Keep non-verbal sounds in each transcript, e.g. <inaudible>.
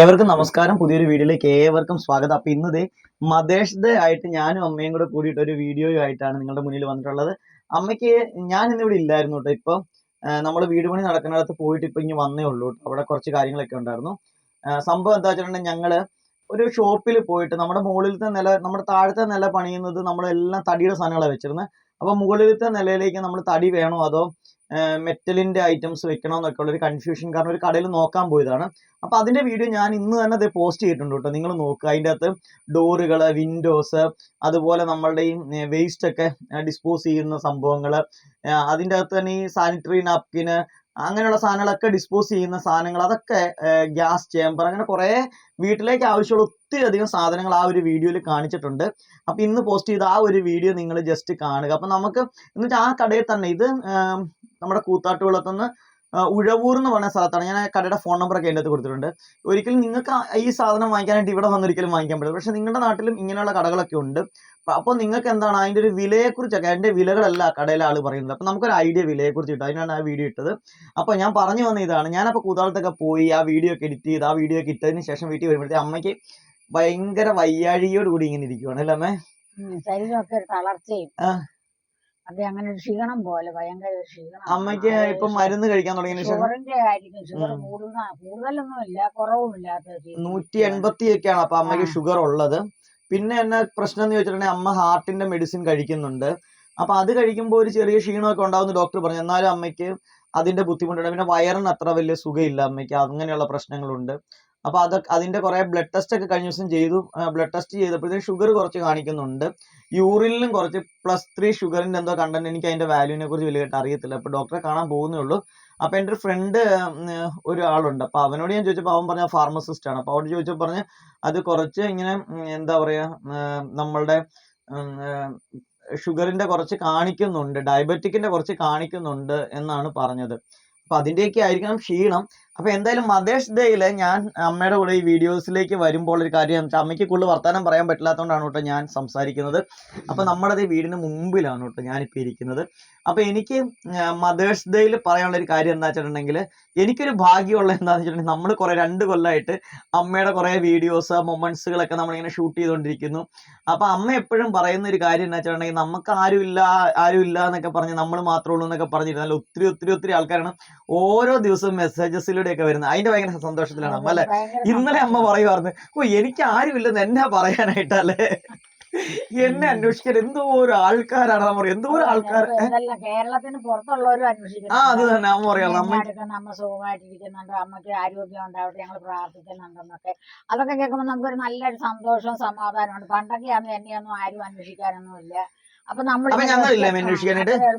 ഏവർക്കും നമസ്കാരം. പുതിയൊരു വീഡിയോയിലേക്ക് ഏവർക്കും സ്വാഗതം. അപ്പൊ ഇന്നത് ദേ ഡേ ആയിട്ട് ഞാനും അമ്മയും കൂടെ കൂടിയിട്ട് ഒരു വീഡിയോ ആയിട്ടാണ് നിങ്ങളുടെ മുന്നിൽ വന്നിട്ടുള്ളത്. അമ്മയ്ക്ക് ഞാൻ ഇന്നിവിടെ ഇല്ലായിരുന്നു കേട്ടോ ഇപ്പൊ. നമ്മൾ വീട് പണി നടക്കുന്നിടത്ത് പോയിട്ട് ഇപ്പൊ ഇനി വന്നേ ഉള്ളൂ കേട്ടോ. അവിടെ കുറച്ച് കാര്യങ്ങളൊക്കെ ഉണ്ടായിരുന്നു. സംഭവം എന്താ വെച്ചിട്ടുണ്ടെങ്കിൽ ഞങ്ങൾ ഒരു ഷോപ്പിൽ പോയിട്ട് നമ്മുടെ മുകളിലത്തെ നില നമ്മുടെ താഴത്തെ നില പണിയുന്നത് നമ്മളെല്ലാം തടിയുടെ സാധനങ്ങളാണ് വെച്ചിരുന്നത്. അപ്പൊ മുകളിലത്തെ നിലയിലേക്ക് നമ്മൾ തടി വേണോ അതോ മെറ്റലിന്റെ ഐറ്റംസ് വെക്കണം എന്നൊക്കെ ഉള്ള ഒരു കൺഫ്യൂഷൻ കാരണം ഒരു കടയിൽ നോക്കാൻ പോയതാണ്. അപ്പോൾ അതിന്റെ വീഡിയോ ഞാൻ ഇന്ന് തന്നെ അത് പോസ്റ്റ് ചെയ്തിട്ടുണ്ട് കേട്ടോ നിങ്ങൾ നോക്കുക അതിന്റെ അകത്ത് ഡോറുകൾ വിൻഡോസ് അതുപോലെ നമ്മളുടെ ഈ വേസ്റ്റ് ഒക്കെ ഡിസ്പോസ് ചെയ്യുന്ന സംഭവങ്ങൾ അതിന്റെ അകത്ത് തന്നെ ഈ സാനിറ്ററി നാപ്കിന് അങ്ങനെയുള്ള സാധനങ്ങളൊക്കെ ഡിസ്പോസ് ചെയ്യുന്ന സാധനങ്ങൾ അതൊക്കെ ഗ്യാസ് ചേമ്പർ അങ്ങനെ കുറേ വീട്ടിലേക്ക് ആവശ്യമുള്ള ഒത്തിരി അധികം സാധനങ്ങൾ ആ ഒരു വീഡിയോയിൽ കാണിച്ചിട്ടുണ്ട്. അപ്പൊ ഇന്ന് പോസ്റ്റ് ചെയ്ത ആ ഒരു വീഡിയോ നിങ്ങൾ ജസ്റ്റ് കാണുക. അപ്പൊ നമുക്ക് എന്നിട്ട് ആ കടയിൽ തന്നെ ഇത് നമ്മുടെ കൂത്താട്ടുകുളത്തുനിന്ന് ഉഴവൂർ എന്ന് പറഞ്ഞ സ്ഥലത്താണ്. ഞാൻ ആ കടയുടെ ഫോൺ നമ്പർ ഒക്കെ എന്റെ അടുത്ത് കൊടുത്തിട്ടുണ്ട്. ഒരിക്കലും നിങ്ങൾക്ക് ഈ സാധനം വാങ്ങിക്കാനായിട്ട് ഇവിടെ വന്നൊരിക്കലും വാങ്ങിക്കാൻ പറ്റില്ല. പക്ഷേ നിങ്ങളുടെ നാട്ടിലും ഇങ്ങനെയുള്ള കടകളൊക്കെ ഉണ്ട്. അപ്പോൾ നിങ്ങൾക്ക് എന്താണ് അതിന്റെ ഒരു വിലയെക്കുറിച്ചൊക്കെ അതിന്റെ വിലകളല്ല കടയിലെ ആൾ പറയുന്നത്. അപ്പോൾ നമുക്കൊരു ഐഡിയ വിലയെക്കുറിച്ച് കിട്ടും. അതിനാണ് ആ വീഡിയോ ഇട്ടത്. അപ്പോൾ ഞാൻ പറഞ്ഞു വന്ന ഇതാണ്. ഞാനപ്പോൾ കൂതാളത്തൊക്കെ പോയി ആ വീഡിയോ ഒക്കെ എഡിറ്റ് ചെയ്ത് ആ വീഡിയോ ഒക്കെ ഇട്ടതിന് ശേഷം വീട്ടിൽ വരുമ്പോഴത്തേക്ക് അമ്മയ്ക്ക് ഭയങ്കര വയ്യാഴിയോടുകൂടി ഇങ്ങനെ ഇരിക്കുവാണ്. അല്ലേ അമ്മേ? ശരീരമൊക്കെ ഒരു തളർച്ചയും. അതെ അങ്ങനെ ഒരു ക്ഷീണം പോലെ ഭയങ്കര ഒരു ക്ഷീണം. അമ്മയ്ക്ക് ഇപ്പൊ മരുന്ന് കഴിക്കാൻ തുടങ്ങിയതിന് ശേഷം? ഷുഗറിന്റെ ആയിരിക്കും ഷുഗർ. കൂടുന്ന കൂടുതലൊന്നും ഇല്ല കുറവും ഇല്ലാത്ത നൂറ്റി എൺപത്തി ഒക്കെയാണ് അപ്പൊ അമ്മയ്ക്ക് ഷുഗർ ഉള്ളത് പിന്നെ എന്നാ പ്രശ്നം എന്ന് ചോദിച്ചിട്ടുണ്ടെങ്കിൽ അമ്മ ഹാർട്ടിന്റെ മെഡിസിൻ കഴിക്കുന്നുണ്ട്. അപ്പൊ അത് കഴിക്കുമ്പോൾ ഒരു ചെറിയ ക്ഷീണമൊക്കെ ഉണ്ടാവുന്ന ഡോക്ടർ പറഞ്ഞു. എന്നാലും അമ്മയ്ക്ക് അതിന്റെ ബുദ്ധിമുട്ടുണ്ട്. പിന്നെ വയറിന് അത്ര വലിയ സുഖമില്ല അമ്മയ്ക്ക്. അങ്ങനെയുള്ള പ്രശ്നങ്ങളുണ്ട്. അപ്പൊ അത് അതിന്റെ കുറെ ബ്ലഡ് ടെസ്റ്റ് ഒക്കെ കഴിഞ്ഞ ദിവസം ചെയ്തു. ബ്ലഡ് ടെസ്റ്റ് ചെയ്തപ്പോഴത്തേക്കും ഷുഗർ കുറച്ച് കാണിക്കുന്നുണ്ട്. യൂറിനിലും കുറച്ച് പ്ലസ് ത്രീ ഷുഗറിന്റെ എന്തോ കണ്ടന്റ് എനിക്ക് അതിന്റെ വാല്യൂവിനെ കുറിച്ച് വലിയതായിട്ട് അറിയത്തില്ല. അപ്പൊ ഡോക്ടറെ കാണാൻ പോകുന്നേ ഉള്ളൂ. അപ്പൊ എന്റെ ഒരു ഫ്രണ്ട് ഒരാളുണ്ട്. അപ്പോൾ അപ്പൊ അവനോട് ഞാൻ ചോദിച്ചപ്പോൾ അവൻ പറഞ്ഞ ഫാർമസിസ്റ്റ് ആണ്. അപ്പൊ അവനോട് ചോദിച്ചപ്പോൾ പറഞ്ഞ് അത് കുറച്ച് ഇങ്ങനെ എന്താ പറയാ നമ്മളുടെ ഷുഗറിന്റെ കുറച്ച് കാണിക്കുന്നുണ്ട്. ഡയബറ്റിക്കിന്റെ കുറച്ച് കാണിക്കുന്നുണ്ട് എന്നാണ് പറഞ്ഞത്. അപ്പൊ അതിന്റെയൊക്കെ ആയിരിക്കണം ക്ഷീണം. അപ്പൊ എന്തായാലും മദേഴ്സ് ഡേയിൽ ഞാൻ അമ്മയുടെ കൂടെ ഈ വീഡിയോസിലേക്ക് വരുമ്പോൾ ഒരു കാര്യം വെച്ചാൽ അമ്മയ്ക്ക് കൂടുതൽ വർത്തമാനം പറയാൻ പറ്റില്ലാത്തതുകൊണ്ടാണ് കേട്ടോ ഞാൻ സംസാരിക്കുന്നത്. അപ്പൊ നമ്മുടെ ഈ വീടിന് മുമ്പിലാണ് കേട്ടോ ഞാനിപ്പോൾ ഇരിക്കുന്നത്. അപ്പൊ എനിക്ക് മദേഴ്സ് ഡേയിൽ പറയാനുള്ള ഒരു കാര്യം എന്താ വെച്ചിട്ടുണ്ടെങ്കിൽ എനിക്കൊരു ഭാഗ്യമുള്ള എന്താണെന്ന് വെച്ചിട്ടുണ്ടെങ്കിൽ നമ്മൾ കുറെ രണ്ട് കൊല്ലമായിട്ട് അമ്മയുടെ കുറെ വീഡിയോസ് മൊമെന്റ്സുകളൊക്കെ നമ്മളിങ്ങനെ ഷൂട്ട് ചെയ്തുകൊണ്ടിരിക്കുന്നു അപ്പൊ അമ്മ എപ്പോഴും പറയുന്ന ഒരു കാര്യം എന്താ വെച്ചിട്ടുണ്ടെങ്കിൽ നമുക്ക് ആരുമില്ല ആരും ഇല്ല എന്നൊക്കെ പറഞ്ഞ് നമ്മൾ മാത്രമേ ഉള്ളൂ എന്നൊക്കെ പറഞ്ഞിരുന്നാൽ ഒത്തിരി ഒത്തിരി ഒത്തിരി ആൾക്കാരാണ് ഓരോ ദിവസവും മെസ്സേജസിലൂടെ ഒക്കെ വരുന്നത്. അതിന്റെ ഭയങ്കര സന്തോഷത്തിലാണ് അമ്മ അല്ലെ? ഇന്നലെ അമ്മ പറയുമായിരുന്നു ഓ എനിക്ക് ആരുമില്ലെന്ന് എന്നാ പറയാനായിട്ടല്ലേ? എന്നെ അന്വേഷിക്കാൻ എന്തോ ഒരു ആൾക്കാരാണ് നമ്മൾ എന്തോ ഒരു ആൾക്കാർ കേരളത്തിന് പുറത്തുള്ളവരും അന്വേഷിക്കുന്നു ആ അത് തന്നെ അമ്മ പറയാം. അമ്മ സുഖമായിട്ടിരിക്കുന്നുണ്ട് അമ്മയ്ക്ക് ആരോഗ്യം ഉണ്ടാവട്ടെ ഞങ്ങൾ പ്രാർത്ഥിക്കുന്നുണ്ടെന്നൊക്കെ. അതൊക്കെ കേൾക്കുമ്പോൾ നമുക്കൊരു നല്ലൊരു സന്തോഷവും സമാധാനമുണ്ട് പണ്ടൊക്കെ അന്ന് എന്നെയൊന്നും ആരും അന്വേഷിക്കാനൊന്നും ഇല്ല അപ്പൊ നമ്മൾ?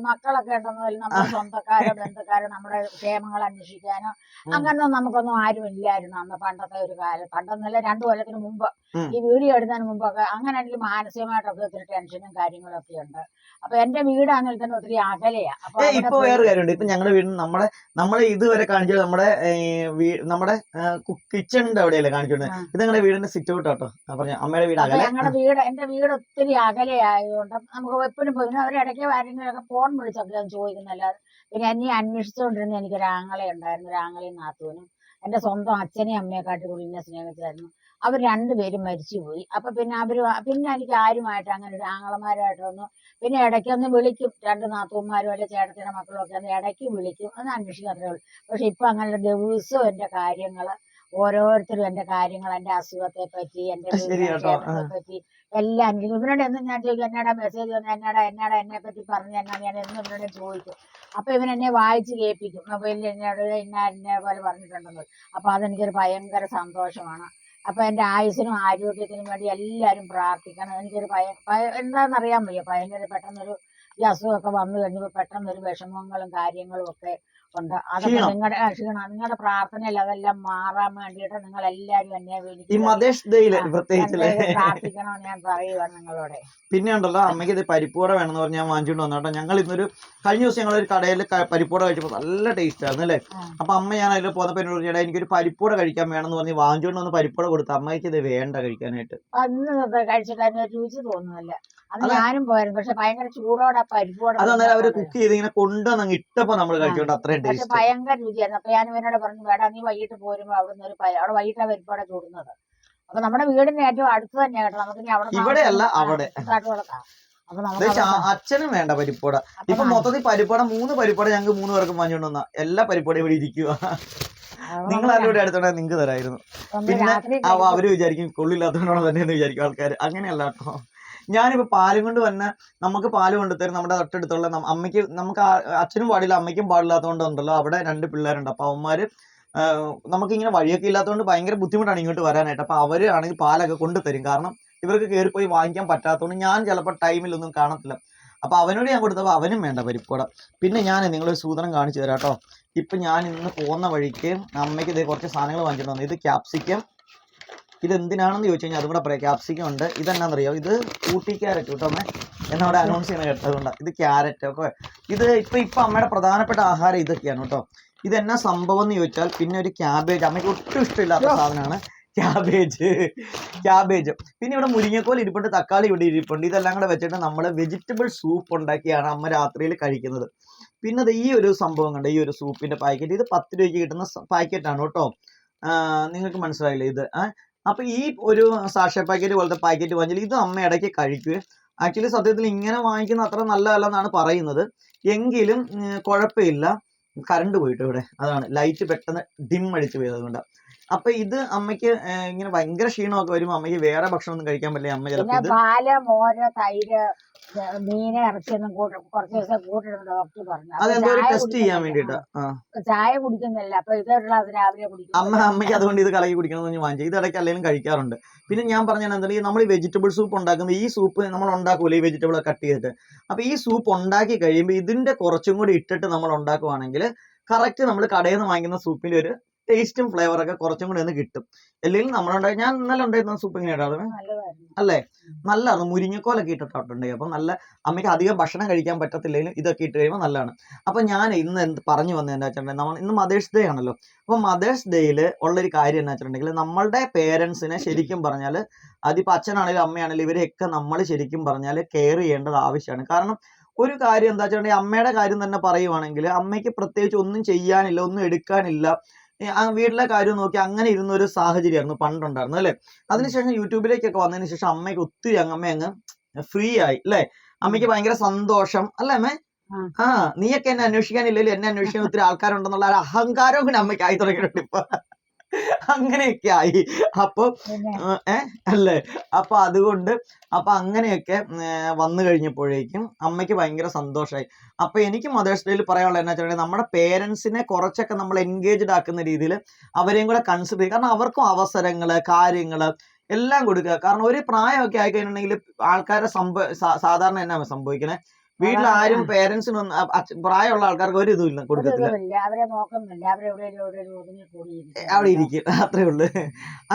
മക്കളൊക്കെ ഉണ്ടെന്നതിൽ നമ്മുടെ സ്വന്തക്കാരോ ബന്ധുക്കാരോ നമ്മുടെ ക്ഷേമങ്ങൾ അന്വേഷിക്കാനോ അങ്ങനെ അങ്ങനൊന്നും നമുക്കൊന്നും ആരും ഇല്ലായിരുന്നു അന്ന് പണ്ടത്തെ ഒരു കാലം പണ്ടെന്നല്ല രണ്ടു കൊല്ലത്തിന് മുമ്പ് ഈ വീഡിയോ എടുത്തതിന് മുമ്പൊക്കെ അങ്ങനെ എനിക്ക് മാനസികമായിട്ടൊക്കെ ഒത്തിരി ടെൻഷനും കാര്യങ്ങളൊക്കെ ഉണ്ട്. അപ്പൊ എന്റെ വീടാണെങ്കിൽ തന്നെ ഒത്തിരി അകലെയാ. ഇപ്പൊ വേറെ കാര്യമുണ്ട്. ഇപ്പൊ ഞങ്ങളുടെ വീടിന് നമ്മളെ നമ്മളെ ഇതുവരെ കാണിച്ചത് നമ്മുടെ നമ്മുടെ കിച്ചണിന്റെ അവിടെയല്ലേ കാണിച്ചോണ്ട്. ഇത് ഞങ്ങളുടെ വീടിന്റെ സിറ്റ് ഔട്ട് ആട്ടോ പറഞ്ഞ അമ്മയുടെ വീട് അകലെ. ഞങ്ങളുടെ വീട് എന്റെ വീട് ഒത്തിരി അകലെ ആയതുകൊണ്ട് നമുക്ക് എപ്പോഴും പോയിരുന്നു. അവർ ഇടയ്ക്ക് ആരെങ്കിലുമൊക്കെ ഫോൺ വിളിച്ചൊക്കെ ചോദിക്കുന്നല്ലാതെ പിന്നെ എന്നെ അന്വേഷിച്ചുകൊണ്ടിരുന്ന എനിക്കൊരു ആങ്ങളെ ഉണ്ടായിരുന്നു ഒരു ആങ്ങളെയും നാത്തൂനും. എന്റെ സ്വന്തം അച്ഛനെയും അമ്മയെക്കാട്ടി കൂടി എന്നെ സ്നേഹിച്ചായിരുന്നു. അവർ രണ്ടുപേരും മരിച്ചുപോയി. അപ്പൊ പിന്നെ അവർ പിന്നെ എനിക്ക് ആരുമായിട്ട് അങ്ങനെ ഒരു ആങ്ങളമാരായിട്ടൊന്നും പിന്നെ ഇടയ്ക്കൊന്ന് വിളിക്കും. രണ്ട് നാത്തൂന്മാരും അല്ലെ ചേട്ടത്തിന്റെ മക്കളും ഒക്കെ ഒന്ന് ഇടയ്ക്ക് വിളിക്കും. ഒന്ന് അന്വേഷിക്കും അത്രേ ഉള്ളൂ. പക്ഷെ ഇപ്പൊ അങ്ങനെ ദിവസവും എന്റെ കാര്യങ്ങൾ ഓരോരുത്തരും എന്റെ കാര്യങ്ങൾ എന്റെ അസുഖത്തെ പറ്റി. ക്ഷേമത്തെ പറ്റി എല്ലാം എനിക്ക് ഇവരോട് എന്നും ഞാൻ ചോദിക്കും എന്നാടാ മെസ്സേജ് വന്നു? എന്നാടാ? എന്നാടാ എന്നെ പറ്റി പറഞ്ഞു? എന്നാ ഞാൻ എന്നും ഇവരോട് ചോദിക്കും. അപ്പൊ ഇവൻ എന്നെ വായിച്ച് കേൾപ്പിക്കും. മൊബൈലിൽ എന്നോട് ഇന്ന എന്നെ പോലെ പറഞ്ഞിട്ടുണ്ടെന്ന്. അപ്പൊ അതെനിക്കൊരു ഭയങ്കര സന്തോഷമാണ്. അപ്പൊ എന്റെ ആയുസിനും ആരോഗ്യത്തിനും വേണ്ടി എല്ലാവരും പ്രാർത്ഥിക്കണം. എനിക്കൊരു ഭയ ഭയ എന്താണെന്നറിയാൻ വയ്യ. ഭയങ്കര പെട്ടെന്നൊരു ഈ അസുഖമൊക്കെ വന്നു കഴിഞ്ഞപ്പോൾ പെട്ടെന്നൊരു വിഷമങ്ങളും കാര്യങ്ങളും ഒക്കെ ഉണ്ട് അതൊക്കെ ക്ഷീണം. നിങ്ങളുടെ ക്ഷീണം. നിങ്ങളുടെ പ്രാർത്ഥനയിൽ അതെല്ലാം മാറാൻ വേണ്ടിയിട്ട് നിങ്ങൾ എല്ലാരും എന്നെ ഈ വിളിക്കുക മദേഴ്സ് ഡേയിൽ പ്രത്യേകിച്ചല്ലേ പ്രാർത്ഥിക്കണമെന്ന് ഞാൻ പറയുവാ നിങ്ങളോട്. പിന്നെ ഉണ്ടല്ലോ അമ്മയ്ക്ക് ഇത് പരിപ്പൂട വേണമെന്ന് പറഞ്ഞ് ഞാൻ വാങ്ങിച്ചുകൊണ്ട് വന്നു കേട്ടോ. ഞങ്ങൾ ഇന്നൊരു കഴിഞ്ഞ ദിവസം ഞങ്ങൾ ഒരു കടയിൽ പരിപ്പൂട കഴിച്ചപ്പോൾ നല്ല ടേസ്റ്റ് ആയിരുന്നു അല്ലേ? ആ. അപ്പൊ അമ്മ ഞാൻ അതിൽ പോന്നപ്പോ എന്നോട് പറഞ്ഞു, "എടാ, എനിക്കൊരു പരിപ്പൂട കഴിക്കാൻ വേണമെന്ന് പറഞ്ഞ് വാങ്ങിച്ചുകൊണ്ട് വന്ന് പരിപ്പൂട കൊടുത്തു അമ്മയ്ക്ക് ഇത് വേണ്ട കഴിക്കാനായിട്ട്. അന്ന് കഴിച്ചിട്ട് അതിന് രുചി തോന്നുന്നില്ല. അന്ന് അതെ. ഞാനും പോയായിരുന്നു പക്ഷെ ഭയങ്കര ചൂടോടെ പരിപ്പോടെ അത് അന്നേരം അവർ കുക്ക് ചെയ്ത് ഇങ്ങനെ കൊണ്ടുവന്ന് അങ്ങ് ഇട്ടപ്പോ നമ്മൾ കഴിച്ചോണ്ട് അത്രയും പക്ഷെ ഭയങ്കര രുചിയായിരുന്നു. അപ്പൊ ഞാൻ ഇവനോട് പറഞ്ഞു വേടാ നീ വൈകിട്ട് പോരുമ്പോ അവിടെ നിന്ന് ഒരു പയ- അവിടെ വൈകിട്ടാ വരുമ്പോടെ ചൂടുന്നത്. അപ്പൊ നമ്മുടെ വീടിന് ഏറ്റവും അടുത്ത് തന്നെ കേട്ടോ. നമുക്ക് ഇനി അവിടെ ഇവിടെയല്ല, അവിടെ. അച്ഛനും വേണ്ട പരിപ്പോട ഇപ്പൊ മൊത്തത്തിൽ പരിപ്പോട മൂന്ന് പരിപ്പോട ഞങ്ങൾക്ക് മൂന്ന് പേർക്കും വാങ്ങിച്ചു വന്ന. എല്ലാ പരിപ്പോടയും ഇവിടെ ഇരിക്കുക നിങ്ങൾ ആരുടെ അടുത്തോടെ നിങ്ങൾക്ക് തരായിരുന്നു. പിന്നെ അവർ വിചാരിക്കും കൊള്ളില്ലാത്തതുകൊണ്ടാണോ തന്നെ വിചാരിക്കും ആൾക്കാർ അങ്ങനെയല്ല കേട്ടോ. ഞാനിപ്പോ പാലും കൊണ്ട് വന്ന നമുക്ക് പാൽ കൊണ്ടുതരും നമ്മുടെ തൊട്ടടുത്തുള്ള അമ്മയ്ക്ക് നമുക്ക് അച്ഛനും പാടില്ല അമ്മയ്ക്കും പാടില്ലാത്തതുകൊണ്ടുണ്ടല്ലോ അവിടെ രണ്ട് പിള്ളേരുണ്ട്. അപ്പൊ അവന്മാര് നമുക്ക് ഇങ്ങനെ വഴിയൊക്കെ ഇല്ലാത്തതുകൊണ്ട് ഭയങ്കര ബുദ്ധിമുട്ടാണ് ഇങ്ങോട്ട് വരാനായിട്ട്. അപ്പൊ അവർ ആണെങ്കിൽ പാലൊക്കെ കൊണ്ടുതരും. കാരണം ഇവർക്ക് കയറിപ്പോയി വാങ്ങിക്കാൻ പറ്റാത്തതുകൊണ്ട് ഞാൻ ചിലപ്പോൾ ടൈമിലൊന്നും കാണത്തില്ല. അപ്പൊ അവനോട് ഞാൻ കൊടുത്തപ്പോൾ അവനും വേണ്ട പരിപ്പുവട. പിന്നെ ഞാൻ നിങ്ങളൊരു സൂത്രം കാണിച്ചു തരാം കേട്ടോ ഇപ്പൊ ഞാൻ ഇന്ന് പോകുന്ന വഴിക്ക് അമ്മയ്ക്ക് ഇതേ കുറച്ച് സാധനങ്ങൾ വാങ്ങിച്ചിട്ട് ഇത് ക്യാപ്സിക്കം ഇത് എന്തിനാണെന്ന് ചോദിച്ചു കഴിഞ്ഞാൽ അതും കൂടെ പറയാം. ക്യാപ്സിക്കം ഉണ്ട്. ഇതെന്നാണെന്നറിയോ ഇത് ഊട്ടി ക്യാരറ്റ് കേട്ടോ അമ്മേ. എന്നവിടെ അനൗൺസ് ചെയ്യണ കേട്ടതുകൊണ്ട് ഇത് ക്യാരറ്റ് ഒക്കെ ഇത് ഇപ്പൊ ഇപ്പൊ അമ്മയുടെ പ്രധാനപ്പെട്ട ആഹാരം ഇതൊക്കെയാണ് കേട്ടോ. ഇത് എന്നാ സംഭവം എന്ന് ചോദിച്ചാൽ പിന്നെ ഒരു ക്യാബേജ് അമ്മയ്ക്ക് ഒട്ടും ഇഷ്ടമില്ലാത്ത സാധനമാണ് ക്യാബേജ് ക്യാബേജ് പിന്നെ ഇവിടെ മുരിങ്ങക്കോൽ ഇരിപ്പുണ്ട് തക്കാളി ഇവിടെ ഇരിപ്പുണ്ട്. ഇതെല്ലാം കൂടെ വെച്ചിട്ട് നമ്മൾ വെജിറ്റബിൾ സൂപ്പ് ഉണ്ടാക്കിയാണ് അമ്മ രാത്രിയിൽ കഴിക്കുന്നത്. പിന്നെ ഈ ഒരു സംഭവം കണ്ട? ഈ ഒരു സൂപ്പിന്റെ പാക്കറ്റ് ഇത് പത്ത് രൂപയ്ക്ക് കിട്ടുന്ന പാക്കറ്റാണ് കേട്ടോ. നിങ്ങൾക്ക് മനസ്സിലായില്ലേ ഇത്? ആ അപ്പൊ ഈ ഒരു സാക്ഷ്യ പാക്കറ്റ് പോലത്തെ പാക്കറ്റ് വാങ്ങിച്ചാൽ ഇത് അമ്മ ഇടയ്ക്ക് കഴിക്കുക ആക്ച്വലി സത്യത്തിൽ ഇങ്ങനെ വാങ്ങിക്കുന്ന അത്ര നല്ലതല്ലെന്നാണ് പറയുന്നത്. എങ്കിലും കുഴപ്പമില്ല. കറണ്ട് പോയിട്ട് ഇവിടെ. അതാണ്. ലൈറ്റ് പെട്ടെന്ന് ഡിം അടിച്ച് പോയത് അതുകൊണ്ട് അപ്പൊ ഇത് അമ്മയ്ക്ക് ഇങ്ങനെ ഭയങ്കര ക്ഷീണമൊക്കെ വരുമ്പോൾ അമ്മയ്ക്ക് വേറെ ഭക്ഷണം ഒന്നും കഴിക്കാൻ പറ്റില്ല. അമ്മ ചിലപ്പോൾ തൈര് ഇറച്ചിയൊന്നും കൂട്ട കുറച്ച് ദിവസം കൂട്ടിടുന്ന ഡോക്ടർ പറഞ്ഞു. ടെസ്റ്റ് ചെയ്യാൻ കുടിക്കുന്നില്ല. ചായ കുടിക്കുന്നില്ല. അപ്പൊ ഇതൊരു രാവിലെ കുടിക്കും അമ്മ അമ്മയ്ക്ക് അതുകൊണ്ട് ഇത് കലക്കി കുടിക്കണമെന്ന് ഞാൻ വാങ്ങിച്ചു. ഇത് ഇടയ്ക്ക് അല്ലെങ്കിലും കഴിക്കാറുണ്ട്. പിന്നെ ഞാൻ പറഞ്ഞ എന്താ നമ്മൾ ഈ വെജിറ്റബിൾ സൂപ്പ് ഉണ്ടാക്കുന്ന ഈ സൂപ്പ് നമ്മൾ ഉണ്ടാക്കൂലേ ഈ വെജിറ്റബിൾ കട്ട് ചെയ്തിട്ട്. അപ്പൊ ഈ സൂപ്പ് ഉണ്ടാക്കി കഴിയുമ്പോൾ ഇതിന്റെ കുറച്ചും കൂടി ഇട്ടിട്ട് നമ്മൾ ഉണ്ടാക്കുവാണെങ്കിൽ കറക്റ്റ് നമ്മൾ കടയിൽ നിന്ന് വാങ്ങിക്കുന്ന സൂപ്പിന്റെ ഒരു ടേസ്റ്റും ഫ്ലേവറൊക്കെ കുറച്ചും കൂടി ഒന്ന് കിട്ടും. അല്ലെങ്കിൽ നമ്മളുണ്ടായി ഞാൻ ഇന്നലെ ഉണ്ടായിരുന്ന സൂപ്പ് എങ്ങനെയാണ് നല്ലതായിരുന്നു. അല്ലേ? നല്ലതാണ്. മുരിങ്ങക്കോലൊക്കെ ഇട്ടിട്ടുണ്ട് അപ്പം നല്ല അമ്മയ്ക്ക് അധികം ഭക്ഷണം കഴിക്കാൻ പറ്റത്തില്ലെങ്കിലും ഇതൊക്കെ ഇട്ട് കഴിയുമ്പോൾ നല്ലതാണ്. അപ്പം ഞാൻ ഇന്ന് എന്ത് പറഞ്ഞു വന്നത് എന്താ വെച്ചിട്ടുണ്ടെങ്കിൽ നമ്മൾ ഇന്ന് മദേഴ്സ് ഡേ ആണല്ലോ. അപ്പോൾ മദേഴ്സ് ഡേയിൽ ഉള്ളൊരു കാര്യം എന്താ വെച്ചിട്ടുണ്ടെങ്കിൽ നമ്മളുടെ പേരൻസിനെ ശരിക്കും പറഞ്ഞാൽ അതിപ്പോൾ അച്ഛനാണെങ്കിലും അമ്മയാണെങ്കിലും ഇവരെയൊക്കെ നമ്മൾ ശരിക്കും പറഞ്ഞാൽ കെയർ ചെയ്യേണ്ടത് ആവശ്യമാണ്. കാരണം ഒരു കാര്യം എന്താ വെച്ചിട്ടുണ്ടെങ്കിൽ അമ്മയുടെ കാര്യം തന്നെ പറയുവാണെങ്കിൽ അമ്മയ്ക്ക് പ്രത്യേകിച്ച് ഒന്നും ചെയ്യാനില്ല ഒന്നും എടുക്കാനില്ല. വീട്ടിലെ കാര്യം നോക്കി അങ്ങനെ ഇരുന്ന ഒരു സാഹചര്യമായിരുന്നു പണ്ടുണ്ടായിരുന്നു അല്ലേ? അതിനുശേഷം യൂട്യൂബിലേക്കൊക്കെ വന്നതിന് ശേഷം അമ്മയ്ക്ക് ഒത്തിരി അങ്ങ് അമ്മ അങ്ങ് ഫ്രീ ആയി അല്ലേ? അമ്മയ്ക്ക് ഭയങ്കര സന്തോഷം അല്ലേ അമ്മേ? ആ. ആ നീയൊക്കെ എന്നെ അന്വേഷിക്കാനില്ലല്ലോ എന്നെ അന്വേഷിക്കാൻ ഒത്തിരി ആൾക്കാരുണ്ടെന്നുള്ള ഒരു അഹങ്കാരവും കൂടി അമ്മയ്ക്ക് ആയി തുടങ്ങിയിട്ടുണ്ട് ഇപ്പൊ. അങ്ങനെയൊക്കെ ആയി അപ്പൊ പിന്നെ ഏഹ് അല്ലേ? അപ്പൊ അതുകൊണ്ട് അപ്പൊ അങ്ങനെയൊക്കെ വന്നു കഴിഞ്ഞപ്പോഴേക്കും അമ്മയ്ക്ക് ഭയങ്കര സന്തോഷമായി അപ്പൊ എനിക്ക് മദേഴ്സ് ഡേയിൽ പറയാനുള്ള എന്നാ വെച്ചിട്ടുണ്ടെങ്കിൽ നമ്മുടെ പേരൻസിനെ കുറച്ചൊക്കെ നമ്മൾ എൻഗേജ്ഡ് ആക്കുന്ന രീതിയിൽ അവരെയും കൂടെ കൺസിഡർ ചെയ്യുക കാരണം അവർക്കും അവസരങ്ങൾ കാര്യങ്ങൾ എല്ലാം കൊടുക്കുക. കാരണം ഒരു പ്രായമൊക്കെ ആയി കഴിഞ്ഞിട്ടുണ്ടെങ്കിൽ ആൾക്കാരെ സംഭവ സാധാരണ എന്നാ സംഭവിക്കണേ? വീട്ടിൽ ആരും അച്ഛ- പ്രായമുള്ള ആൾക്കാർക്ക് ഒരു ഇതും ഇല്ല കൊടുക്കത്തില്ല അവരെ നോക്കുന്നില്ല. അവിടെ ഇരിക്കും. <laughs> അത്രേ ഉള്ളു.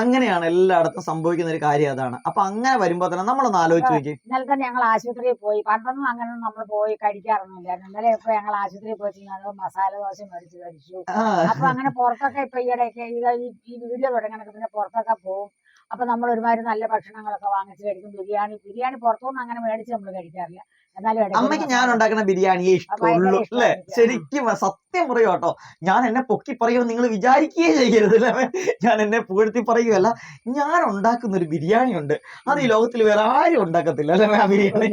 അങ്ങനെയാണ് എല്ലായിടത്തും സംഭവിക്കുന്ന ഒരു കാര്യം അതാണ്. അപ്പൊ അങ്ങനെ വരുമ്പോ തന്നെ നമ്മളൊന്ന് ആലോചിച്ച് നോക്കി ഇന്നലെ തന്നെ ഞങ്ങൾ ആശുപത്രിയിൽ പോയി. പണ്ടൊന്നും അങ്ങനെ നമ്മൾ പോയി കഴിക്കാറൊന്നുമില്ലായിരുന്നു ഇന്നലെ ഇപ്പൊ ഞങ്ങൾ ആശുപത്രിയിൽ പോയി ഞങ്ങൾ മസാല ദോശ മേടിച്ച് കഴിച്ചു. <laughs> അപ്പൊ അങ്ങനെ പുറത്തൊക്കെ ഇപ്പൊ ഈയിടെയൊക്കെ ഈ- വീഡിയോ തുടങ്ങണൊക്കെ പിന്നെ പുറത്തൊക്കെ പോകും അപ്പൊ നമ്മൾ ഒരുമാതിരി നല്ല ഭക്ഷണങ്ങളൊക്കെ വാങ്ങിച്ച് കഴിക്കും. ബിരിയാണി ബിരിയാണി പുറത്തുനിന്ന് അങ്ങനെ മേടിച്ച് നമ്മൾ കഴിക്കാറില്ല. അമ്മയ്ക്ക് ഞാൻ ഉണ്ടാക്കുന്ന ബിരിയാണിയെ ഇഷ്ടമുള്ളൂ. അല്ലെ? ശരിക്കും സത്യം പറയൂ കേട്ടോ. ഞാൻ എന്നെ പൊക്കി പറയുമെന്ന് നിങ്ങൾ വിചാരിക്കുകയേ ചെയ്യരുത് അല്ലേ? ഞാൻ എന്നെ പുകഴ്ത്തി പറയുകയല്ല. ഞാൻ ഉണ്ടാക്കുന്ന ഒരു ബിരിയാണി ഉണ്ട് അത് ഈ ലോകത്തിൽ വേറെ ആരും ഉണ്ടാക്കത്തില്ല അല്ലേ ആ ബിരിയാണി.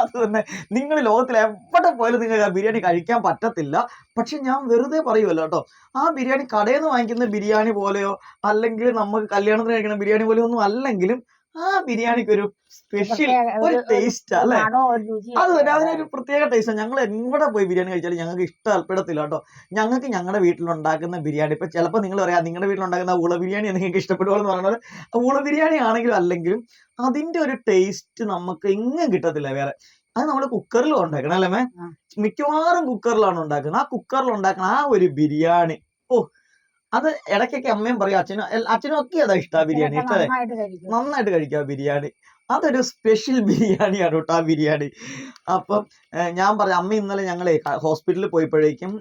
അത് തന്നെ നിങ്ങൾ ലോകത്തിൽ എവിടെ പോയാലും നിങ്ങൾക്ക് ആ ബിരിയാണി കഴിക്കാൻ പറ്റത്തില്ല. പക്ഷെ ഞാൻ വെറുതെ പറയുമല്ലോ കേട്ടോ. ആ ബിരിയാണി കടയിൽ നിന്ന് വാങ്ങിക്കുന്ന ബിരിയാണി പോലെയോ അല്ലെങ്കിൽ നമുക്ക് കല്യാണത്തിന് കഴിക്കുന്ന ബിരിയാണി പോലെയോ ഒന്നും അല്ലെങ്കിലും ആ ബിരിയാണിക്ക് ഒരു സ്പെഷ്യൽ ഒരു ടേസ്റ്റ് അല്ലേ? അത് തന്നെ അതിനൊരു പ്രത്യേക ടേസ്റ്റ് ഞങ്ങൾ എവിടെ പോയി ബിരിയാണി കഴിച്ചാലും ഞങ്ങൾക്ക് ഇഷ്ടപ്പെടത്തില്ല കേട്ടോ. ഞങ്ങൾക്ക് ഞങ്ങളുടെ വീട്ടിലുണ്ടാക്കുന്ന ബിരിയാണി. ഇപ്പൊ ചിലപ്പോൾ നിങ്ങൾ പറയാം നിങ്ങളുടെ വീട്ടിലുണ്ടാക്കുന്ന ഊള ബിരിയാണി നിങ്ങൾക്ക് ഇഷ്ടപ്പെടുമോ? എന്ന് പറയുന്നത് ഊള ബിരിയാണി ആണെങ്കിലും അല്ലെങ്കിലും അതിന്റെ ഒരു ടേസ്റ്റ് നമുക്ക് എങ്ങും കിട്ടത്തില്ല വേറെ. അത് നമ്മൾ കുക്കറിൽ ഉണ്ടാക്കണം അല്ലേ മിക്കവാറും കുക്കറിലാണ് ഉണ്ടാക്കുന്നത്. ആ കുക്കറിൽ ഉണ്ടാക്കുന്ന ആ ഒരു ബിരിയാണി ഓ അത് ഇടയ്ക്കൊക്കെ അമ്മയും പറയും അച്ഛനും അച്ഛനും ഒക്കെ അതാ ഇഷ്ടമാണ് ബിരിയാണി ഇഷ്ടമല്ലേ നന്നായിട്ട് കഴിക്കും. ബിരിയാണി. അതൊരു സ്പെഷ്യൽ ബിരിയാണിയാണ് കേട്ടോ ആ ബിരിയാണി. അപ്പം ഞാൻ പറഞ്ഞു അമ്മ ഇന്നലെ ഞങ്ങളെ ഹോസ്പിറ്റലിൽ പോയപ്പോഴേക്കും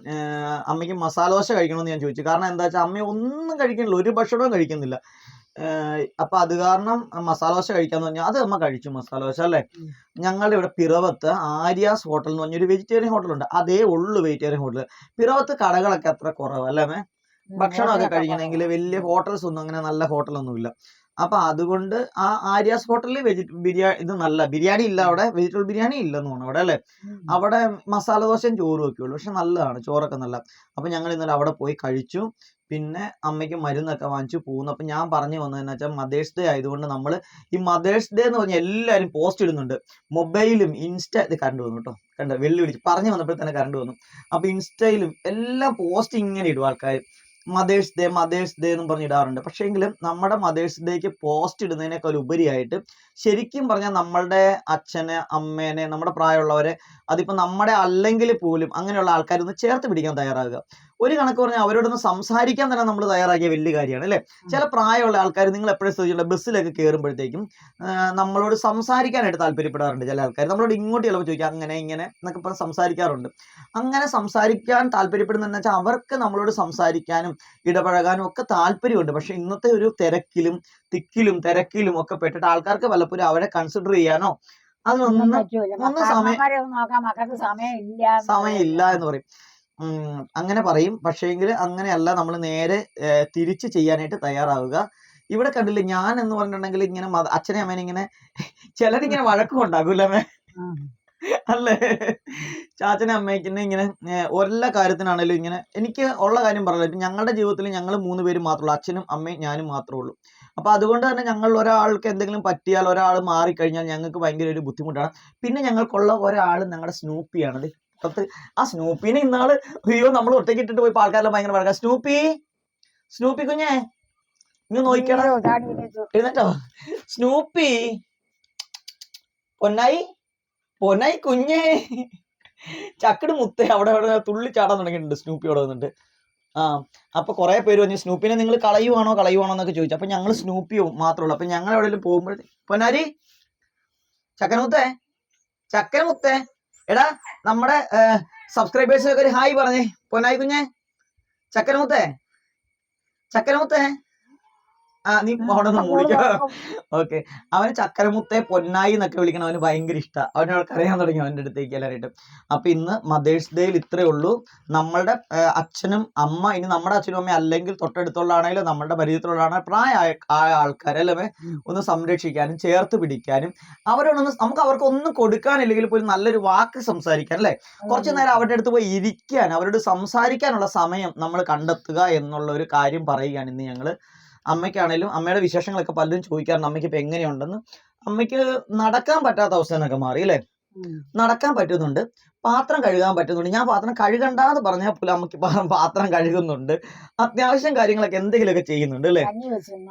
അമ്മയ്ക്ക് മസാല ദോശ കഴിക്കണമെന്ന് ഞാൻ ചോദിച്ചു. കാരണം എന്താ വെച്ചാൽ അമ്മ ഒന്നും കഴിക്കുന്നില്ല ഒരു ഭക്ഷണവും കഴിക്കുന്നില്ല. അപ്പൊ അത് കാരണം മസാല ദോശ കഴിക്കാന്ന് പറഞ്ഞാൽ അത് അമ്മ കഴിച്ചു മസാല ദോശ അല്ലേ. ഞങ്ങളുടെ ഇവിടെ പിറവത്ത് ആര്യാസ് ഹോട്ടൽ എന്ന് പറഞ്ഞൊരു വെജിറ്റേറിയൻ ഹോട്ടലുണ്ട് അതേ ഉള്ളു വെജിറ്റേറിയൻ ഹോട്ടൽ പിറവത്ത് കടകളൊക്കെ അത്ര കുറവല്ലേ മേ ഭക്ഷണമൊക്കെ കഴിക്കണമെങ്കിൽ വലിയ ഹോട്ടൽസ് ഒന്നും അങ്ങനെ നല്ല ഹോട്ടലൊന്നുമില്ല. അപ്പൊ അതുകൊണ്ട് ആ ആര്യാസ് ഹോട്ടലിൽ വെജി ബിരിയാണി ഇത് നല്ല ബിരിയാണി ഇല്ല അവിടെ. വെജിറ്റബിൾ ബിരിയാണി ഇല്ലെന്ന് തോന്നുന്നു അവിടെ അല്ലെ? അവിടെ മസാല ദോശയും ചോറും ഒക്കെ ഉള്ളു. പക്ഷെ നല്ലതാണ് ചോറൊക്കെ നല്ല. അപ്പൊ ഞങ്ങൾ ഇന്നലെ അവിടെ പോയി കഴിച്ചു. പിന്നെ അമ്മയ്ക്ക് മരുന്നൊക്കെ വാങ്ങിച്ചു പോകുന്നു. അപ്പൊ ഞാൻ പറഞ്ഞു വന്നതെന്ന് വെച്ചാൽ മദേഴ്സ് ഡേ ആയതുകൊണ്ട് നമ്മൾ ഈ മദേഴ്സ് ഡേ എന്ന് പറഞ്ഞാൽ എല്ലാവരും പോസ്റ്റ് ഇടുന്നുണ്ട്. മൊബൈലും ഇൻസ്റ്റ ഇത് കറണ്ട് വന്നു കേട്ടോ. കണ്ടോ? വെല്ലുവിളിച്ച്. പറഞ്ഞു വന്നപ്പോൾ തന്നെ കറണ്ട് വന്നു. അപ്പൊ ഇൻസ്റ്റയിലും എല്ലാം പോസ്റ്റ് ഇങ്ങനെ ഇടും ആൾക്കാർ. മദേഴ്സ് ഡേ മദേഴ്സ് ഡേ എന്നും പറഞ്ഞ് ഇടാറുണ്ട്. പക്ഷേ എങ്കിലും നമ്മുടെ മദേഴ്സ് ഡേക്ക് പോസ്റ്റ് ഇടുന്നതിനേക്കാൾ ഉപരിയായിട്ട് ശരിക്കും പറഞ്ഞാൽ നമ്മളുടെ അച്ഛനെ അമ്മേനെ നമ്മുടെ പ്രായമുള്ളവരെ അതിപ്പോൾ നമ്മുടെ അല്ലെങ്കിൽ പോലും അങ്ങനെയുള്ള ആൾക്കാരൊന്ന് ചേർത്ത് പിടിക്കാൻ തയ്യാറാകുക. ഒരു കണക്ക് പറഞ്ഞാൽ അവരോടൊന്ന് സംസാരിക്കാൻ തന്നെ നമ്മൾ തയ്യാറാക്കിയ വലിയ കാര്യമാണ് അല്ലേ? ചില പ്രായമുള്ള ആൾക്കാർ നിങ്ങൾ എപ്പോഴും ശ്രദ്ധിച്ചുള്ള ബസ്സിലൊക്കെ കയറുമ്പോഴത്തേക്കും നമ്മളോട് സംസാരിക്കാനായിട്ട് താല്പര്യപ്പെടാറുണ്ട് ചില ആൾക്കാർ. നമ്മളോട് ഇങ്ങോട്ട് ചിലപ്പോൾ ചോദിക്കുക അങ്ങനെ ഇങ്ങനെ എന്നൊക്കെ പറഞ്ഞ് സംസാരിക്കാറുണ്ട്. അങ്ങനെ സംസാരിക്കാൻ താല്പര്യപ്പെടുന്നതെന്ന് വെച്ചാൽ അവർക്ക് നമ്മളോട് സംസാരിക്കാനും ഇടപഴകാനും ഒക്കെ താല്പര്യമുണ്ട്. പക്ഷെ ഇന്നത്തെ ഒരു തിരക്കിലും തിക്കിലും തിരക്കിലും ഒക്കെ പെട്ടിട്ട് ആൾക്കാർക്ക് പലപ്പോഴും അവരെ കൺസിഡർ ചെയ്യാനോ അതൊന്നും ഒന്ന് സമയം- സമയമില്ല എന്ന് പറയും. അങ്ങനെ പറയും. പക്ഷേങ്കിൽ അങ്ങനെയല്ല നമ്മൾ നേരെ തിരിച്ചു ചെയ്യാനായിട്ട് തയ്യാറാവുക. ഇവിടെ കണ്ടില്ലേ ഞാൻ എന്ന് പറഞ്ഞിട്ടുണ്ടെങ്കിൽ ഇങ്ങനെ അച്ഛനെ അമ്മേനെ ഇങ്ങനെ ചിലരിങ്ങനെ വഴക്കും ഉണ്ടാകൂലമേ? അല്ലേ? ചാച്ചനെ അമ്മയ്ക്കിനെ ഇങ്ങനെ എല്ലാ കാര്യത്തിനാണേലും ഇങ്ങനെ എനിക്ക് ഉള്ള കാര്യം പറയാം ഇപ്പൊ ഞങ്ങളുടെ ജീവിതത്തിൽ ഞങ്ങൾ മൂന്ന് പേര് മാത്രമേ ഉള്ളൂ. അച്ഛനും അമ്മയും ഞാനും മാത്രമേ ഉള്ളൂ. അപ്പൊ അതുകൊണ്ട് തന്നെ ഞങ്ങൾ ഒരാൾക്ക് എന്തെങ്കിലും പറ്റിയാൽ ഒരാൾ മാറിക്കഴിഞ്ഞാൽ ഞങ്ങൾക്ക് ഭയങ്കര ഒരു ബുദ്ധിമുട്ടാണ്. പിന്നെ ഞങ്ങൾക്കുള്ള ഒരാൾ ഞങ്ങളുടെ സ്നൂപ്പിയാണ്. പത്ത് ആ സ്നൂപ്പിനെ ഇന്നാൾ അയ്യോ നമ്മൾ ഒറ്റയ്ക്ക് ഇട്ടിട്ട് പോയി ആൾക്കാരെല്ലാം ഭയങ്കര വഴക്കാം. സ്നൂപ്പി സ്നൂപ്പി കുഞ്ഞേ ഇങ്ങ് നോക്കിക്കടാ എഴുന്നേറ്റോ. സ്നൂപ്പി പൊന്നായി. പൊന്നായി കുഞ്ഞേ. ചക്കട് മുത്തേ. അവിടെ അവിടെ തുള്ളി ചാടാൻ തുടങ്ങിയിട്ടുണ്ട്. സ്നൂപ്പി അവിടെ വന്നിട്ട്. ആ അപ്പൊ കുറെ പേര് പറഞ്ഞു സ്നൂപ്പിനെ നിങ്ങൾ കളയുവാണോ കളയുവാണോ എന്നൊക്കെ ചോദിച്ചു. അപ്പൊ ഞങ്ങൾ സ്നൂപ്പിയും മാത്രമേ ഉള്ളൂ. അപ്പൊ ഞങ്ങൾ എവിടെയെങ്കിലും പോകുമ്പോഴേ പൊന്നാരി ചക്കനമുത്തേ ചക്കരമുത്തേ എടാ നമ്മുടെ സബ്സ്ക്രൈബേഴ്സിനൊക്കെ ഒരു ഹായ് പറഞ്ഞേ. പൊന്നായി കുഞ്ഞേ. ചക്കനമുത്തേ ചക്കരമുത്തേ ആ നീ അവിടെ വിളിക്കാം <laughs> ഓക്കെ. അവന് ചക്കരമുത്തെ പൊന്നായി എന്നൊക്കെ വിളിക്കണം അവന് ഭയങ്കര ഇഷ്ടമാണ് അവനെ അറിയാൻ തുടങ്ങി അവന്റെ അടുത്തേക്ക് എല്ലാവരായിട്ടും അപ്പൊ ഇന്ന് മദേഴ്സ് ഡേയിൽ ഇത്രേ ഉള്ളൂ. നമ്മളുടെ അച്ഛനും അമ്മ ഇനി നമ്മുടെ അച്ഛനും അമ്മ അല്ലെങ്കിൽ തൊട്ടടുത്തുള്ള ആണെങ്കിലും നമ്മുടെ പരിചയത്തിലുള്ള ആണെങ്കിൽ പ്രായമായ ആയ ആൾക്കാരെ അല്ലേ ഒന്ന് സംരക്ഷിക്കാനും ചേർത്ത് പിടിക്കാനും അവരോടൊന്ന് നമുക്ക് അവർക്ക് ഒന്നും കൊടുക്കാനില്ലെങ്കിൽ പോലും നല്ലൊരു വാക്ക് സംസാരിക്കാൻ അല്ലേ? കുറച്ചു നേരം അവരുടെ അടുത്ത് പോയി ഇരിക്കാൻ അവരോട് സംസാരിക്കാനുള്ള സമയം നമ്മൾ കണ്ടെത്തുക എന്നുള്ള ഒരു കാര്യം പറയുകയാണ് ഇന്ന് ഞങ്ങൾ അമ്മയ്ക്കാണേലും അമ്മയുടെ വിശേഷങ്ങളൊക്കെ പലരും ചോദിക്കാറുണ്ട് അമ്മയ്ക്ക് ഇപ്പൊ എങ്ങനെയുണ്ടെന്ന്? അമ്മയ്ക്ക് നടക്കാൻ പറ്റാത്ത അവസ്ഥ എന്നൊക്കെ മാറി അല്ലേ? നടക്കാൻ പറ്റുന്നുണ്ട്. പാത്രം കഴുകാൻ പറ്റുന്നുണ്ട്. ഞാൻ പാത്രം കഴുകണ്ടെന്ന് പറഞ്ഞാൽ പോലും അമ്മയ്ക്ക് പാത്രം കഴുകുന്നുണ്ട്. അത്യാവശ്യം കാര്യങ്ങളൊക്കെ എന്തെങ്കിലുമൊക്കെ ചെയ്യുന്നുണ്ട് അല്ലേ?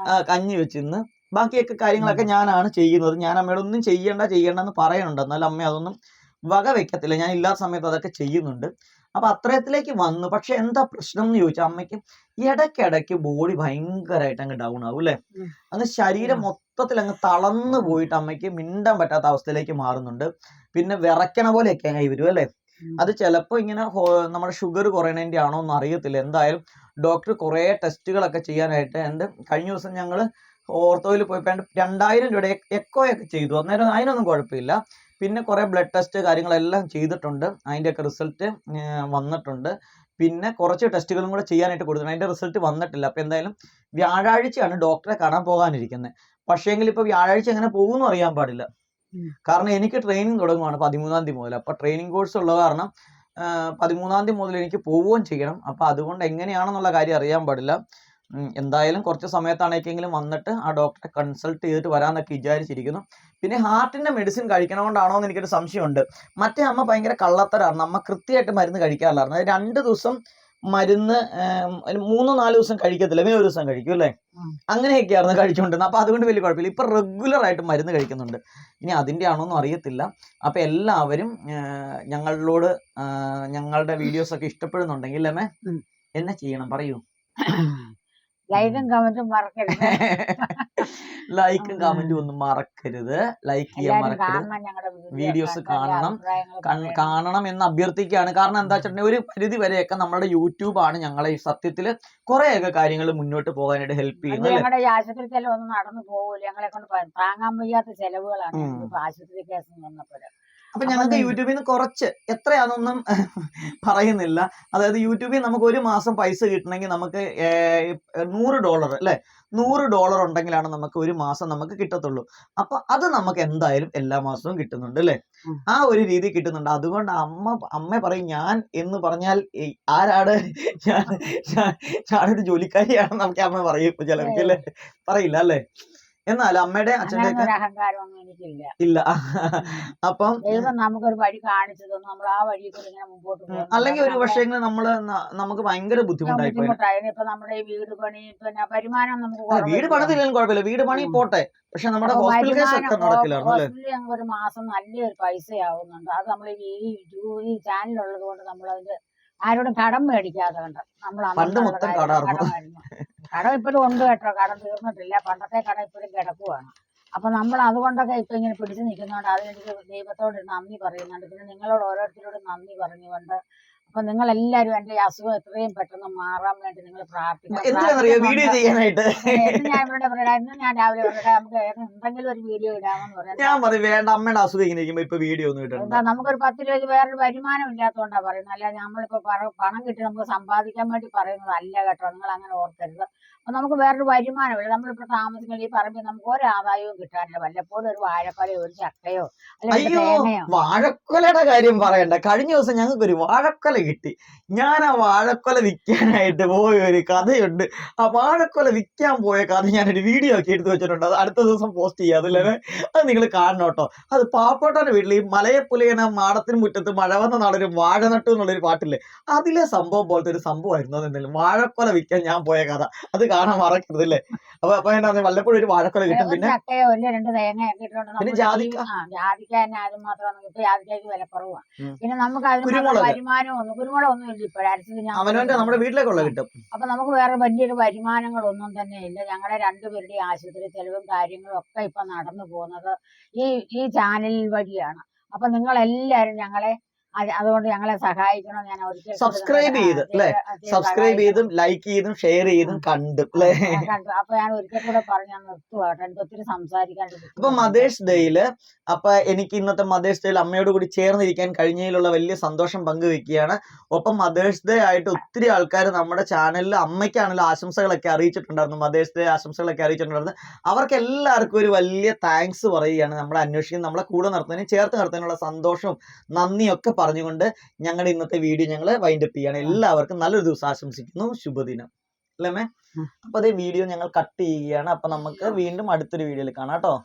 ആ, കഞ്ഞി വെച്ചിന്ന് ബാക്കിയൊക്കെ കാര്യങ്ങളൊക്കെ ഞാനാണ് ചെയ്യുന്നത്. ഞാൻ അമ്മയോട് ഒന്നും ചെയ്യണ്ട ചെയ്യണ്ടെന്ന് പറയുന്നുണ്ട് എന്നാലും അമ്മ അതൊന്നും വക വെക്കത്തില്ല. ഞാൻ ഇല്ലാത്ത സമയത്ത് അതൊക്കെ ചെയ്യുന്നുണ്ട്. അപ്പൊ അത്രയത്തിലേക്ക് വന്നു. പക്ഷെ എന്താ പ്രശ്നം എന്ന് ചോദിച്ചാൽ അമ്മയ്ക്ക് ഇടയ്ക്കിടയ്ക്ക് ബോഡി ഭയങ്കരമായിട്ട് അങ്ങ് ഡൗൺ ആവും അല്ലെ. അങ്ങ് ശരീരം മൊത്തത്തിൽ അങ്ങ് തളർന്നു പോയിട്ട് അമ്മയ്ക്ക് മിണ്ടാൻ പറ്റാത്ത അവസ്ഥയിലേക്ക് മാറുന്നുണ്ട്. പിന്നെ വിറയ്ക്കണ പോലെയൊക്കെ ആയി വരും അല്ലെ? അത് ചിലപ്പോൾ ഇങ്ങനെ നമ്മുടെ ഷുഗർ കുറയണതിന്റെ ആണോ എന്ന് അറിയത്തില്ല. എന്തായാലും ഡോക്ടർ കുറേ ടെസ്റ്റുകളൊക്കെ ചെയ്യാനായിട്ട് എന്റെ കഴിഞ്ഞ ദിവസം ഞങ്ങൾ ഓർത്തോയിൽ പോയപ്പോൾ രണ്ട് രണ്ടായിരം രൂപയുടെ എക്കോയൊക്കെ ചെയ്തു. അന്നേരം അതിനൊന്നും കുഴപ്പമില്ല. പിന്നെ കുറേ ബ്ലഡ് ടെസ്റ്റ് കാര്യങ്ങളെല്ലാം ചെയ്തിട്ടുണ്ട്. അതിന്റെയൊക്കെ റിസൾട്ട് വന്നിട്ടുണ്ട്. പിന്നെ കുറച്ച് ടെസ്റ്റുകളും കൂടെ ചെയ്യാനായിട്ട് കൊടുത്തിട്ടുണ്ട്. അതിന്റെ റിസൾട്ട് വന്നിട്ടില്ല. അപ്പോൾ എന്തായാലും വ്യാഴാഴ്ചയാണ് ഡോക്ടറെ കാണാൻ പോകാനിരിക്കുന്നത്. പക്ഷേങ്കിൽ ഇപ്പോൾ വ്യാഴാഴ്ച എങ്ങനെ പോകുമെന്ന് അറിയാൻ പാടില്ല. കാരണം എനിക്ക് ട്രെയിനിങ് തുടങ്ങുവാണ് പതിമൂന്നാം തീയതി മുതൽ. അപ്പോൾ ട്രെയിനിങ് കോഴ്സ് ഉള്ള കാരണം പതിമൂന്നാം തീയതി മുതൽ എനിക്ക് പോവുകയും ചെയ്യണം. അപ്പോൾ അതുകൊണ്ട് എങ്ങനെയാണെന്നുള്ള കാര്യം അറിയാൻ പാടില്ല. എന്തായാലും കുറച്ച് സമയത്താണേക്കെങ്കിലും വന്നിട്ട് ആ ഡോക്ടറെ കൺസൾട്ട് ചെയ്തിട്ട് വരാമെന്നൊക്കെ വിചാരിച്ചിരിക്കുന്നു. പിന്നെ ഹാർട്ടിന്റെ മെഡിസിൻ കഴിക്കണോണ്ടാണോ എന്ന് എനിക്കൊരു സംശയമുണ്ട്. മറ്റേ അമ്മ ഭയങ്കര കള്ളത്തരാണ് അമ്മ കൃത്യമായിട്ട് മരുന്ന് കഴിക്കാറില്ലായിരുന്നു. അത് രണ്ട് ദിവസം മരുന്ന് മൂന്നോ നാല് ദിവസം കഴിക്കത്തില്ല. മേ ഒരു ദിവസം കഴിക്കും അല്ലേ? അങ്ങനെയൊക്കെ അങ്ങനെയൊക്കെയായിരുന്നു കഴിച്ചുകൊണ്ടിരുന്നത്. അപ്പൊ അതുകൊണ്ട് വലിയ കുഴപ്പമില്ല. ഇപ്പൊ റെഗുലർ ആയിട്ട് മരുന്ന് കഴിക്കുന്നുണ്ട്. ഇനി അതിന്റെ ആണോന്നും അറിയത്തില്ല. അപ്പൊ എല്ലാവരും ഞങ്ങളോട് ഞങ്ങളുടെ വീഡിയോസ് ഒക്കെ ഇഷ്ടപ്പെടുന്നുണ്ടെങ്കിൽ അമ്മേ. എന്നെ ചെയ്യണം? പറയൂ. <coughs> ലൈക്കും കമന്റും മറക്കരുത്. <laughs> ലൈക്കും കമന്റും ഒന്നും മറക്കരുത്. ലൈക്ക് ചെയ്യാൻ മറക്കരുത്. വീഡിയോസ് കാണണം. കാണണം എന്ന് അഭ്യർത്ഥിക്കുകയാണ്. കാരണം എന്താ വെച്ചിട്ടുണ്ടെങ്കിൽ ഒരു പരിധി വരെയൊക്കെ നമ്മുടെ യൂട്യൂബ് ആണ് ഞങ്ങളെ ഈ സത്യത്തിൽ കുറെയൊക്കെ കാര്യങ്ങൾ മുന്നോട്ട് പോകാനായിട്ട് ഹെൽപ്പ് ചെയ്യുന്നത് ഞങ്ങളുടെ ആശുപത്രി ചെലവ് ഒന്നും നടന്നു പോകൂല. ഞങ്ങളെ കൊണ്ട് താങ്ങാൻ വയ്യാത്ത ചെലവുകളാണ്. ആശുപത്രി കേസ് വന്നപ്പോൾ അപ്പൊ ഞങ്ങൾക്ക് യൂട്യൂബിൽ നിന്ന് കുറച്ച് എത്രയാണെന്നൊന്നും പറയുന്നില്ല. അതായത് യൂട്യൂബിൽ നമുക്ക് ഒരു മാസം പൈസ കിട്ടണമെങ്കിൽ നമുക്ക് നൂറ് ഡോളർ അല്ലെ? നൂറ് ഡോളർ ഉണ്ടെങ്കിലാണ് നമുക്ക് ഒരു മാസം നമുക്ക് കിട്ടത്തുള്ളൂ. അപ്പൊ അത് നമുക്ക് എന്തായാലും എല്ലാ മാസവും കിട്ടുന്നുണ്ട് അല്ലെ? ആ ഒരു രീതി കിട്ടുന്നുണ്ട്. അതുകൊണ്ട് അമ്മ അമ്മ പറയും ഞാൻ എന്ന് പറഞ്ഞാൽ ആരാട് ആരാണ്? ഞാൻ ഞാനൊരു ജോലിക്കാരിയാണെന്ന് നമുക്ക് അമ്മ പറയും ചിലർക്ക് അല്ലെ? പറയില്ല അല്ലേ? എന്നാൽ അമ്മയുടെ അച്ഛന്റെ അഹങ്കാരമൊന്നും ഇല്ല. അപ്പം ദൈവം നമുക്കൊരു വഴി കാണിച്ചു തന്നു നമ്മൾ ആ വഴി ഇങ്ങനെ മുമ്പോട്ട് ഉം, അല്ലെങ്കിൽ ഒരു പക്ഷേ നമ്മൾ ന- നമുക്ക് ഭയങ്കര ബുദ്ധിമുട്ടായി ഇപ്പൊ നമ്മുടെ ഈ വീട് പണി പിന്നെ വരുമാനം നമുക്ക് വീട്? പണിതില്ലെങ്കിലും കുഴപ്പമില്ല. വീട് പണി പോട്ടെ. പക്ഷെ നമ്മുടെ ഹോസ്പിറ്റൽ കേസ് ഒക്കെ നടക്കില്ലായിരുന്നു ഒരു മാസം നല്ലൊരു പൈസയാവുന്നുണ്ട്. അത് നമ്മൾ ഈ ഈ ചാനൽ ഉള്ളത് കൊണ്ട് നമ്മൾ അതിന്റെ ആരോടും കടം മേടിക്കാതെ കണ്ട. നമ്മൾ പണ്ട് മൊത്തം കടായിരുന്നു. കടം ഇപ്പോഴും ഉണ്ട് കേട്ടോ. കടം തീർന്നിട്ടില്ല. പണ്ടത്തെ കടം ഇപ്പോഴും കിടക്കുവാണ്. അപ്പൊ നമ്മൾ അതുകൊണ്ടൊക്കെ ഇപ്പൊ ഇങ്ങനെ പിടിച്ചു നിൽക്കുന്നതുകൊണ്ട് അതിനെനിക്ക് ദൈവത്തോട് നന്ദി പറയുന്നുണ്ട്. പിന്നെ നിങ്ങളോട് ഓരോരുത്തരോടും നന്ദി പറഞ്ഞുകൊണ്ട് അപ്പൊ നിങ്ങൾ എല്ലാരും എന്റെ ഈ അസുഖം എത്രയും പെട്ടെന്ന് മാറാൻ വേണ്ടി നിങ്ങൾ പ്രാർത്ഥിക്കണം. വീഡിയോ ചെയ്യാനായിട്ട്. ഞാൻ ഇവിടെ പറയാം ഇന്ന് ഞാൻ രാവിലെ നമുക്ക് എന്തെങ്കിലും ഒരു വീഡിയോ ഇടാമെന്ന് പറയാം. ഞാൻ പറയും വേണ്ട അമ്മയുടെ അസുഖം ഇങ്ങനെ ഇരിക്കുമ്പോ ഇപ്പൊ വീഡിയോ ഒന്നും നമുക്കൊരു പത്ത് രൂപയ്ക്ക് വേറൊരു വരുമാനം ഇല്ലാത്തതുകൊണ്ടാ പറയുന്നത്. അല്ല നമ്മളിപ്പോ പണം കിട്ടി നമുക്ക് സമ്പാദിക്കാൻ വേണ്ടി പറയുന്നത് അല്ല കേട്ടോ. നിങ്ങൾ അങ്ങനെ ഓർക്കരുത്. അപ്പൊ നമുക്ക് വേറൊരു വരുമാനമില്ല. നമ്മളിപ്പോ താമസിക്കുന്ന ഈ പറമ്പിൽ നമുക്ക് ഒരു ആദായവും കിട്ടാനില്ല. വല്ലപ്പോഴും ഒരു വാഴക്കൊലയോ ഒരു ചക്കയോ അല്ലെങ്കിൽ അയ്യോ തേങ്ങയോ. വാഴക്കൊലയുടെ കാര്യം പറയണ്ട. കഴിഞ്ഞ ദിവസം ഞങ്ങൾക്ക് ഒരു വാഴക്കൊല കിട്ടി. ഞാൻ ആ വാഴക്കൊല വിൽക്കാനായിട്ട് പോയ ഒരു കഥയുണ്ട്. ആ വാഴക്കൊല വിൽക്കാൻ പോയ കഥ ഞാനൊരു വീഡിയോ ഒക്കെ എടുത്തു വെച്ചിട്ടുണ്ട്. അത് അടുത്ത ദിവസം പോസ്റ്റ് ചെയ്യാം അതില്ലേ അത് നിങ്ങൾ കാണണം കേട്ടോ. അത് പാവപ്പെട്ടവന്റെ വീട്ടിൽ ഈ മലയപ്പുലയന മാടത്തിന് മുറ്റത്ത് മഴ വന്ന നാളൊരു വാഴ നട്ടു എന്നുള്ളൊരു പാട്ടില്ലേ? അതിലെ സംഭവം പോലത്തെ ഒരു സംഭവമായിരുന്നു അതെന്തായാലും. വാഴക്കൊല വിൽക്കാൻ ഞാൻ പോയ കഥ. അത് കാണാൻ മറക്കരുത് അല്ലേ? അപ്പൊ അപ്പൊ എന്നാ വല്ലപ്പോഴും ഒരു വാഴക്കൊല കിട്ടും പിന്നെ? ചക്കയോ രണ്ട് തേങ്ങയൊക്കെ ഇട്ടുകൊണ്ട് പിന്നെ ജാതിക്ക. ജാതിക്ക തന്നെ അത് മാത്രമാണ് ഇപ്പൊ ജാതിക്കയ്ക്ക് വില കുറവാണ് പിന്നെ നമുക്ക് അതിന് മാത്രം കുരുമുളക്. വരുമാനം ഒന്നും കുരുമുളക് ഒന്നും ഇല്ല ഇപ്പോഴടുത്തത് ഞാൻ അവനവന്റെ നമ്മുടെ വീട്ടിലേക്കുള്ള കിട്ടും. അപ്പൊ നമുക്ക് വേറെ വലിയൊരു വരുമാനങ്ങളൊന്നും തന്നെ ഇല്ല. ഞങ്ങളുടെ രണ്ടുപേരുടെ ആശുപത്രി ചെലവും കാര്യങ്ങളും ഒക്കെ ഇപ്പൊ നടന്നു പോകുന്നത് ഈ ഈ ചാനൽ വഴിയാണ്. അപ്പൊ നിങ്ങൾ എല്ലാരും ഞങ്ങളെ അതുകൊണ്ട് ഞങ്ങളെ സഹായിക്കണം ഞാൻ സബ്സ്ക്രൈബ് ചെയ്ത്, സബ്സ്ക്രൈബ്. ചെയ്തും ലൈക്ക് ചെയ്തും ഷെയർ ചെയ്തും കണ്ടു അല്ലേ? കണ്ടു. അപ്പൊ ഞാൻ ഒരിക്കൽ കൂടെ പറഞ്ഞു ഞാൻ നിർത്തുവാട്ടോ എനിക്ക് ഒത്തിരി സംസാരിക്കാൻ അപ്പൊ മദേഴ്സ് ഡേയിൽ അപ്പൊ എനിക്ക് ഇന്നത്തെ മദേഴ്സ് ഡേയിൽ അമ്മയോട് കൂടി ചേർന്നിരിക്കാൻ കഴിഞ്ഞതിലുള്ള വലിയ സന്തോഷം പങ്കുവെക്കുകയാണ്. ഒപ്പം മദേഴ്സ് ഡേ ആയിട്ട് ഒത്തിരി ആൾക്കാർ നമ്മുടെ ചാനലിൽ അമ്മയ്ക്കാണല്ലോ ആശംസകളൊക്കെ അറിയിച്ചിട്ടുണ്ടായിരുന്നു. Mothers day ആശംസകളൊക്കെ അറിയിച്ചിട്ടുണ്ടായിരുന്നു. അവർക്ക് എല്ലാവർക്കും ഒരു വലിയ താങ്ക്സ് പറയുകയാണ്. നമ്മളെ അന്വേഷിക്കുന്ന നമ്മളെ കൂടെ നിർത്തുന്നതിന് ചേർത്ത് നിർത്തുന്നതിനുള്ള സന്തോഷവും നന്ദിയും ഒക്കെ പറഞ്ഞുകൊണ്ട് ഞങ്ങളുടെ ഇന്നത്തെ വീഡിയോ ഞങ്ങൾ വൈൻഡപ്പ് ചെയ്യാണ്. എല്ലാവർക്കും നല്ലൊരു ദിവസം ആശംസിക്കുന്നു. ശുഭദിനം. അല്ലേ മേ ഉം. അപ്പൊ അതേ വീഡിയോ ഞങ്ങൾ കട്ട് ചെയ്യുകയാണ്. അപ്പൊ നമുക്ക് വീണ്ടും അടുത്തൊരു വീഡിയോയിൽ കാണാം കേട്ടോ.